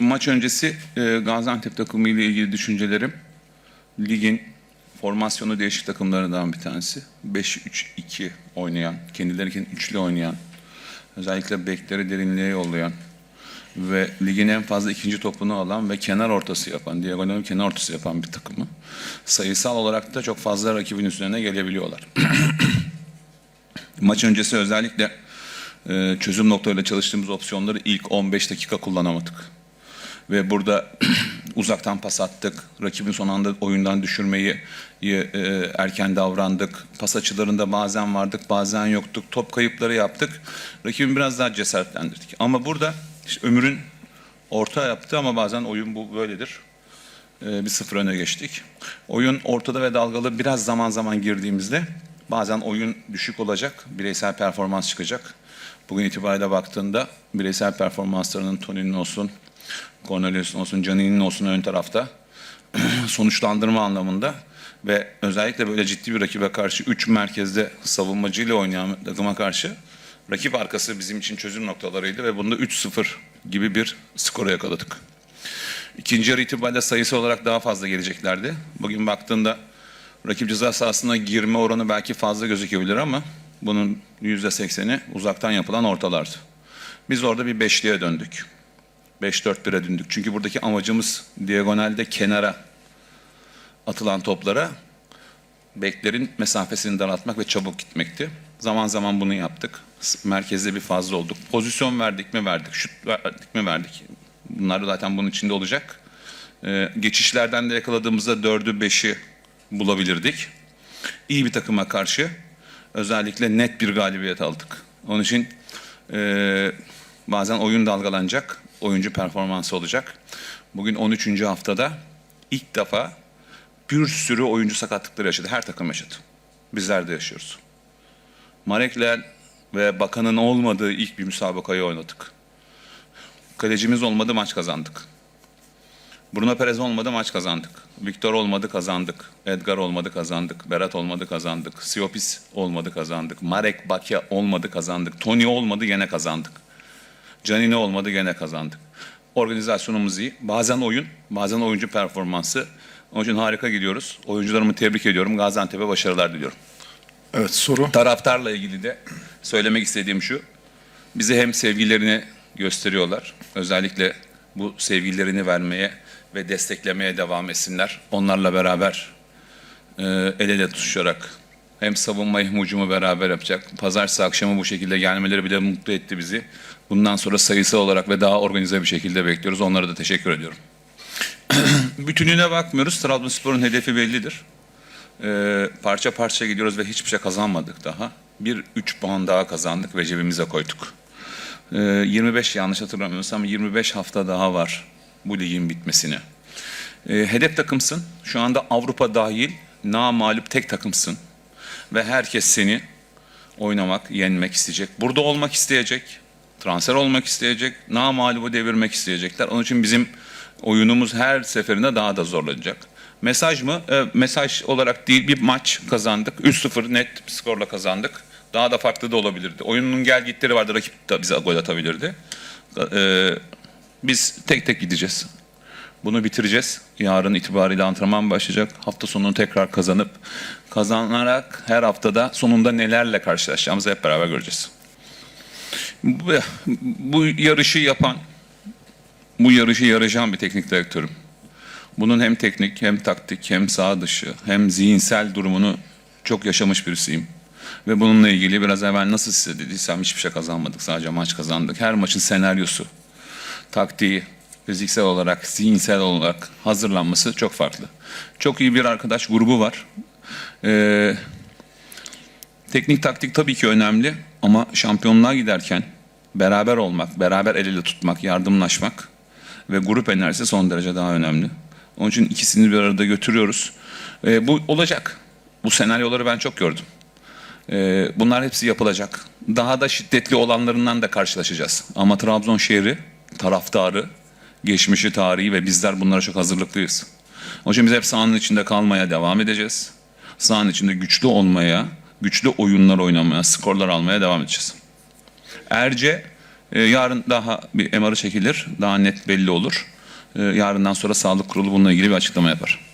maç öncesi e, Gaziantep takımı ile ilgili düşüncelerim ligin formasyonu değişik takımlarından bir tanesi. 5-3-2 oynayan, kendileri üçlü oynayan, özellikle bekleri derinliğe yollayan ve ligin en fazla ikinci topunu alan ve kenar ortası yapan, diagonal kenar ortası yapan bir takımı. Sayısal olarak da çok fazla rakibin üzerine gelebiliyorlar. Maç öncesi özellikle e, çözüm noktalarıyla çalıştığımız opsiyonları ilk 15 dakika kullanamadık. Ve burada uzaktan pas attık. Rakibin son anda oyundan düşürmeyi e, erken davrandık. Pas açılarında bazen vardık, bazen yoktuk. Top kayıpları yaptık. Rakibin biraz daha cesaretlendirdik. Ama burada işte Ömür'ün orta yaptı ama bazen oyun bu böyledir. E, bir sıfır öne geçtik. Oyun ortada ve dalgalı biraz zaman zaman girdiğimizde bazen oyun düşük olacak, bireysel performans çıkacak. Bugün itibariyle baktığında bireysel performanslarının Tony'nin olsun, Cornelius'un olsun, Canini'nin olsun ön tarafta sonuçlandırma anlamında ve özellikle böyle ciddi bir rakibe karşı 3 merkezde savunmacıyla oynayan takıma karşı rakip arkası bizim için çözüm noktalarıydı ve bunda 3-0 gibi bir skora yakaladık. İkinci yarı itibariyle sayısı olarak daha fazla geleceklerdi. Bugün baktığında rakip ceza sahasına girme oranı belki fazla gözükebilir ama bunun %80'i uzaktan yapılan ortalardı. Biz orada bir beşliğe döndük. 5-4-1'e döndük. Çünkü buradaki amacımız diagonalde kenara atılan toplara beklerin mesafesini daraltmak ve çabuk gitmekti. Zaman zaman bunu yaptık. Merkezde bir fazla olduk. Pozisyon verdik mi verdik, şut verdik mi verdik. Bunlar zaten bunun içinde olacak. Ee, geçişlerden de yakaladığımızda 4'ü 5'i bulabilirdik. İyi bir takıma karşı özellikle net bir galibiyet aldık. Onun için e, bazen oyun dalgalanacak, oyuncu performansı olacak. Bugün 13. haftada ilk defa bir sürü oyuncu sakatlıkları yaşadı. Her takım yaşadı. Bizler de yaşıyoruz. Marekler ve Bakan'ın olmadığı ilk bir müsabakayı oynadık. Kalecimiz olmadı maç kazandık. Bruno Perez olmadı maç kazandık. Victor olmadı kazandık. Edgar olmadı kazandık. Berat olmadı kazandık. Siopis olmadı kazandık. Marek Bakya olmadı kazandık. Tony olmadı gene kazandık. Canini olmadı gene kazandık. Organizasyonumuz iyi. Bazen oyun, bazen oyuncu performansı. Onun için harika gidiyoruz. Oyuncularımı tebrik ediyorum. Gaziantep'e başarılar diliyorum. Evet soru. Taraftarla ilgili de söylemek istediğim şu. Bize hem sevgilerini gösteriyorlar. Özellikle bu sevgilerini vermeye ve desteklemeye devam etsinler. Onlarla beraber e, el ele tutuşarak hem savunma hem hücumu beraber yapacak. Pazartesi akşamı bu şekilde gelmeleri bile mutlu etti bizi. Bundan sonra sayısal olarak ve daha organize bir şekilde bekliyoruz. Onlara da teşekkür ediyorum. Bütününe bakmıyoruz. Trabzonspor'un hedefi bellidir. Ee, parça parça gidiyoruz ve hiçbir şey kazanmadık daha. Bir üç puan daha kazandık ve cebimize koyduk. Ee, 25 yanlış hatırlamıyorsam 25 hafta daha var bu ligin bitmesine. Ee, hedef takımsın. Şu anda Avrupa dahil namalup tek takımsın. Ve herkes seni oynamak, yenmek isteyecek. Burada olmak isteyecek. Transfer olmak isteyecek. Namalubu devirmek isteyecekler. Onun için bizim oyunumuz her seferinde daha da zorlanacak. Mesaj mı? E, mesaj olarak değil bir maç kazandık. 3-0 net bir skorla kazandık. Daha da farklı da olabilirdi. Oyunun gel gitleri vardı. Rakip de bize gol atabilirdi. E, biz tek tek gideceğiz. Bunu bitireceğiz. Yarın itibariyle antrenman başlayacak. Hafta sonunu tekrar kazanıp kazanarak her haftada sonunda nelerle karşılaşacağımızı hep beraber göreceğiz. Bu, bu yarışı yapan, bu yarışı yarayacağım bir teknik direktörüm. Bunun hem teknik hem taktik hem sağ dışı hem zihinsel durumunu çok yaşamış birisiyim. Ve bununla ilgili biraz evvel nasıl size dediysem hiçbir şey kazanmadık. Sadece maç kazandık. Her maçın senaryosu, taktiği, fiziksel olarak, zihinsel olarak hazırlanması çok farklı. Çok iyi bir arkadaş grubu var. Ee, teknik taktik tabii ki önemli ama şampiyonluğa giderken beraber olmak, beraber el ele tutmak, yardımlaşmak ve grup enerjisi son derece daha önemli. Onun için ikisini bir arada götürüyoruz. Ee, bu olacak. Bu senaryoları ben çok gördüm. Ee, bunlar hepsi yapılacak. Daha da şiddetli olanlarından da karşılaşacağız. Ama Trabzon şehri, taraftarı, geçmişi, tarihi ve bizler bunlara çok hazırlıklıyız. Onun için biz hep sahanın içinde kalmaya devam edeceğiz. Sahanın içinde güçlü olmaya, güçlü oyunlar oynamaya, skorlar almaya devam edeceğiz. Erce E, yarın daha bir MR'ı çekilir. Daha net belli olur. E, yarından sonra sağlık kurulu bununla ilgili bir açıklama yapar.